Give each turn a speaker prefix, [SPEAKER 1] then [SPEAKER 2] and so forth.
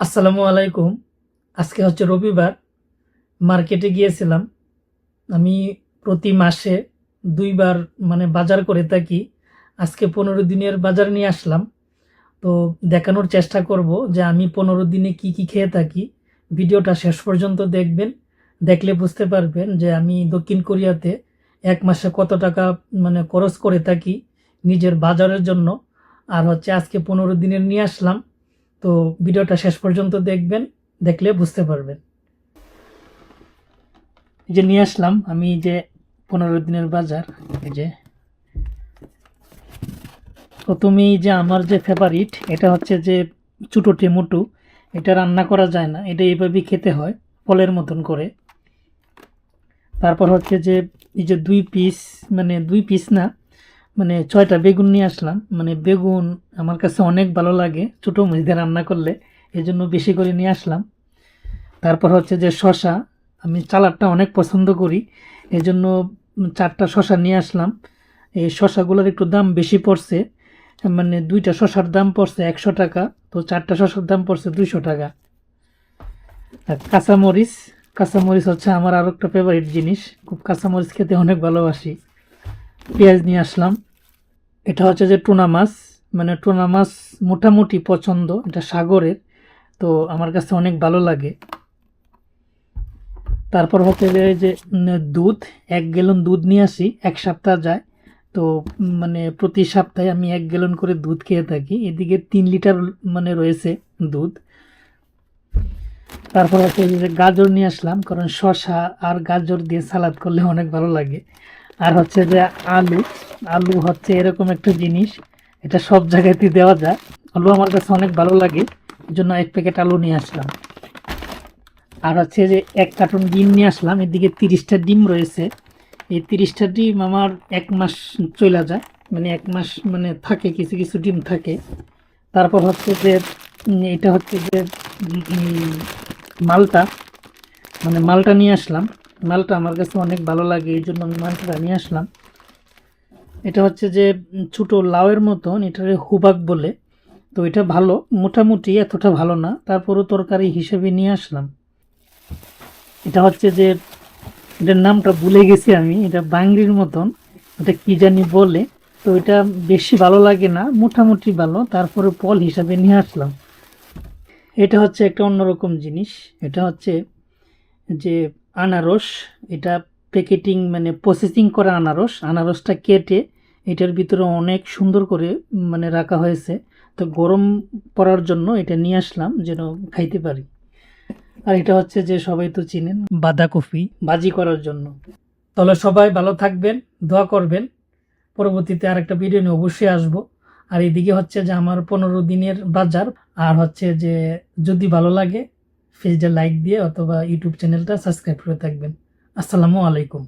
[SPEAKER 1] আসসালামু আলাইকুম। আজকে হচ্ছে রবিবার। মার্কেটে গিয়েছিলাম। আমি প্রতি মাসে দুইবার মানে বাজার করে থাকি। আজকে পনেরো দিনের বাজার নিয়ে আসলাম। তো দেখানোর চেষ্টা করব যে আমি পনেরো দিনে কি কি খেয়ে থাকি। ভিডিওটা শেষ পর্যন্ত দেখবেন। দেখলে বুঝতে পারবেন যে আমি দক্ষিণ কোরিয়াতে এক মাসে কত টাকা মানে খরচ করে থাকি নিজের বাজারের জন্য। আর হচ্ছে আজকে পনেরো দিনের নিয়ে আসলাম। তো ভিডিওটা শেষ পর্যন্ত দেখবেন, দেখলে বুঝতে পারবেন। এই যে নিয়ে আসলাম, আমি যে পনেরো দিনের বাজার, এই যে। প্রথমেই যে আমার যে ফেভারিট এটা হচ্ছে যে ছোটো টেমুটু, এটা রান্না করা যায় না, এটা এইভাবেই খেতে হয়, ফলের মতন করে। তারপর হচ্ছে যে এই যে দুই পিস মানে দুই পিস না মানে ছয়টা বেগুন নিয়ে আসলাম মানে বেগুন আমার কাছে অনেক ভালো লাগে ছোটো মরিচে রান্না করলে এই জন্য বেশি করে নিয়ে আসলাম। তারপর হচ্ছে যে শশা আমি চালাডটা অনেক পছন্দ করি এই জন্য চারটা শশা নিয়ে আসলাম। এই শশাগুলোর একটু দাম বেশি পড়ছে মানে দুইটা শশার দাম পড়ছে একশো টাকা, তো চারটা শশার দাম পড়ছে দুইশো টাকা। কাঁচামরিচ কাঁচামরিচ হচ্ছে আমার আরও একটা ফেভারিট জিনিস, খুব কাঁচামরিচ খেতে অনেক ভালোবাসি। পেঁয়াজ নিয়ে আসলাম। এটা হচ্ছে যে টুনা মাছ মানে টুনা মাছ মোটামুটি পছন্দ, এটা সাগরের, তো আমার কাছে অনেক ভালো লাগে। তারপর হচ্ছে যে দুধ, এক গ্যালন দুধ নিয়ে আসি, এক সপ্তাহ যায়, তো মানে প্রতি সপ্তাহে আমি এক গ্যালন করে দুধ খেয়ে থাকি, এদিকে তিন লিটার মানে রয়েছে দুধ। তারপর হচ্ছে যে গাজর নিয়ে আসলাম, কারণ শসা আর গাজর দিয়ে সালাদ করলে অনেক ভালো লাগে। আর হচ্ছে যে আলু আলু হচ্ছে এরকম একটা জিনিস এটা সব জায়গাতে দেওয়া যায়। আলু আমার কাছে অনেক ভালো লাগে, এই জন্য এক প্যাকেট আলু নিয়ে আসলাম। আর হচ্ছে যে এক কার্টুন ডিম নিয়ে আসলাম, এদিকে তিরিশটা ডিম রয়েছে। এই তিরিশটা ডিম আমার এক মাস চলে যায় মানে এক মাস মানে থাকে, কিছু কিছু ডিম থাকে। তারপর হচ্ছে যে এটা হচ্ছে যে মালটা মানে মালটা নিয়ে আসলাম। মালটা আমার কাছে অনেক ভালো লাগে, এই জন্য আমি মালটা নিয়ে আসলাম। এটা হচ্ছে যে ছোটো লাউয়ের মতন এটারে হুবাক বলে। তো এটা ভালো, মোটামুটি এতটা ভালো না, তারপরও তরকারি হিসেবে নিয়ে আসলাম। এটা হচ্ছে যে, এটার নামটা ভুলে গেছি আমি, এটা বাংলির মতন এটা কি জানি বলে। তো এটা বেশি ভালো লাগে না, মোটামুটি ভালো, তারপরে পল হিসাবে নিয়ে আসলাম। এটা হচ্ছে একটা অন্যরকম জিনিস, এটা হচ্ছে যে, আনারস, এটা প্যাকেটিং মানে প্রসেসিং করা আনারস। আনারসটা কেটে এটার ভিতরে অনেক সুন্দর করে মানে রাখা হয়েছে। তো গরম পড়ার জন্য এটা নিয়ে আসলাম যেন খাইতে পারি। আর এটা হচ্ছে যে সবাই তো চিনেন, বাঁধাকপি ভাজি করার জন্য। তাহলে সবাই ভালো থাকবেন, দোয়া করবেন। পরবর্তীতে আরেকটা ভিডিও নিয়ে অবশ্যই আসব। আর এদিকে হচ্ছে যে আমার পনেরো দিনের বাজার। আর হচ্ছে যে যদি ভালো লাগে, পেজটা লাইক দিয়ে অথবা ইউটিউব চ্যানেলটা সাবস্ক্রাইব করে থাকবেন। আসসালামু আলাইকুম।